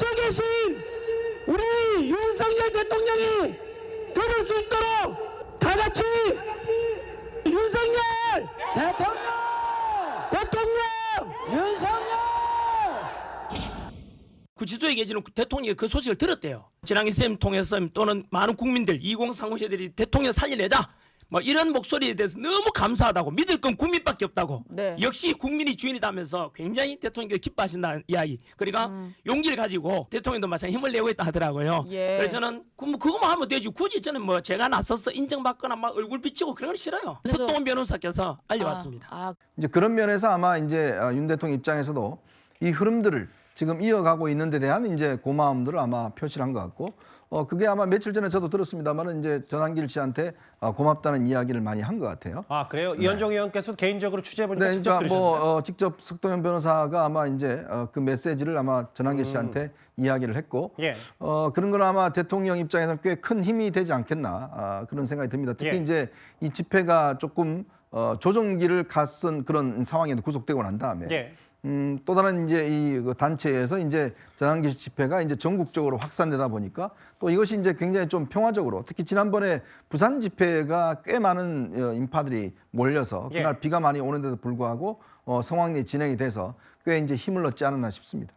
갇혀 계신 우리 윤석열 대통령이 들을 수 있도록 다 같이 윤석열 대통령 대통령 윤석열 구치소에 계시는 대통령이 그 소식을 들었대요. 지난기 쌤 통해서 또는 많은 국민들 2030 세대들이 대통령 살려내자. 뭐 이런 목소리에 대해서 너무 감사하다고 믿을 건 국민밖에 없다고. 네. 역시 국민이 주인이다면서 굉장히 대통령께서 기뻐하신다는 이야기. 그러니까 용기를 가지고 대통령도 마찬가지 힘을 내고 있다 하더라고요. 예. 그래서 저는 그뭐 그거만 하면 되지. 굳이 저는 뭐 제가 나서서 인정받거나 막 얼굴 비치고 그런 건 싫어요. 그래서- 석동원 변호사께서 알려왔습니다. 아, 아, 이제 그런 면에서 아마 이제 어, 윤 대통령 입장에서도 이 흐름들을 지금 이어가고 있는 데 대한 이제 고마움들을 아마 표시를 한것 같고 어 그게 아마 며칠 전에 저도 들었습니다만은 이제 전한길 씨한테 어, 고맙다는 이야기를 많이 한 것 같아요. 아 그래요? 이현정 의원께서 개인적으로 취재해 보니까 네, 직접 그러니까 들으셨나요? 뭐 어, 직접 석동현 변호사가 아마 이제 어, 그 메시지를 아마 전한길 씨한테 이야기를 했고 예. 어, 그런 건 아마 대통령 입장에서는 꽤 큰 힘이 되지 않겠나 아, 그런 생각이 듭니다. 특히 예. 이제 이 집회가 조금 어, 조정기를 갔은 그런 상황에도 구속되고 난 다음에 예. 음, 또 다른 이제 이그 단체에서 이제 전환기 집회가 이제 전국적으로 확산되다 보니까 또 이것이 이제 굉장히 좀 평화적으로 특히 지난번에 부산 집회가 꽤 많은 어, 인파들이 몰려서 예. 그날 비가 많이 오는데도 불구하고 어, 성황리 진행이 돼서 꽤 이제 힘을 얻지 않았나 싶습니다.